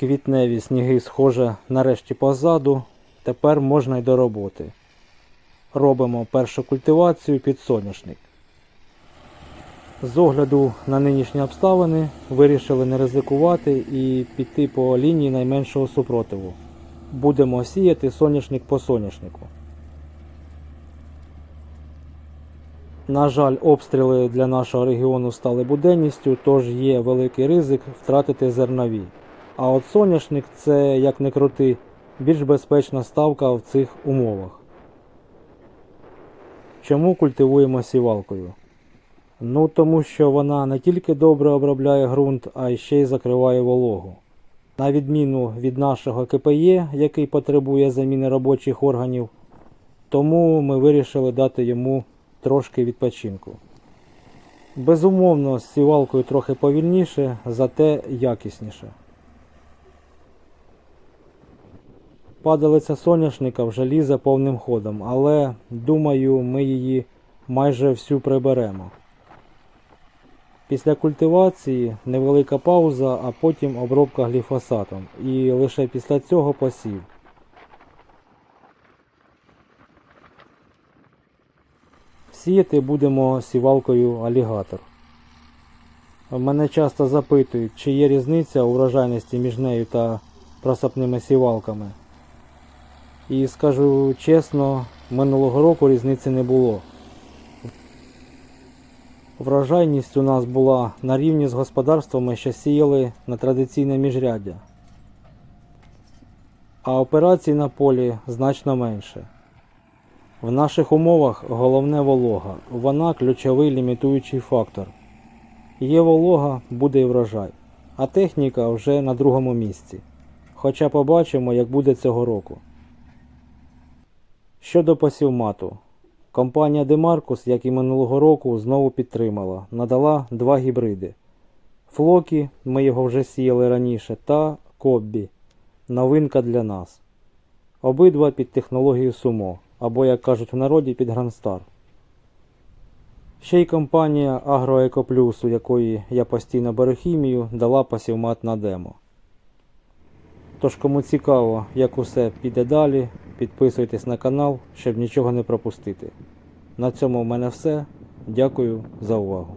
Квітневі сніги схоже нарешті позаду. Тепер можна й до роботи. Робимо першу культивацію під соняшник. З огляду на нинішні обставини вирішили не ризикувати і піти по лінії найменшого супротиву. Будемо сіяти соняшник по соняшнику. На жаль, обстріли для нашого регіону стали буденністю, тож є великий ризик втратити зернові. А от соняшник це, як не крути, більш безпечна ставка в цих умовах. Чому культивуємо сівалкою? Ну тому що вона не тільки добре обробляє ґрунт, а ще й закриває вологу. На відміну від нашого КПЄ, який потребує заміни робочих органів, тому ми вирішили дати йому трошки відпочинку. Безумовно, з сівалкою трохи повільніше, зате якісніше. Падалиця соняшника вже лізе повним ходом, але думаю, ми її майже всю приберемо. Після культивації невелика пауза, а потім обробка гліфосатом. І лише після цього посів. Сіяти будемо сівалкою алігатор. Мене часто запитують, чи є різниця у врожайності між нею та просапними сівалками. І скажу чесно, минулого року різниці не було. Врожайність у нас була на рівні з господарствами, що сіяли на традиційне міжряддя. А операцій на полі значно менше. В наших умовах головне волога. Вона ключовий лімітуючий фактор. Є волога, буде і врожай. А техніка вже на другому місці. Хоча побачимо, як буде цього року. Щодо посівмату. Компанія Демаркус, як і минулого року, знову підтримала, надала два гібриди. Флокі, ми його вже сіяли раніше, та Коббі. Новинка для нас. Обидва під технологію Сумо, або, як кажуть в народі, під Грандстар. Ще й компанія Агроекоплюс, у якої я постійно беру хімію, дала посівмат на демо. Тож, кому цікаво, як усе піде далі, підписуйтесь на канал, щоб нічого не пропустити. На цьому в мене все. Дякую за увагу.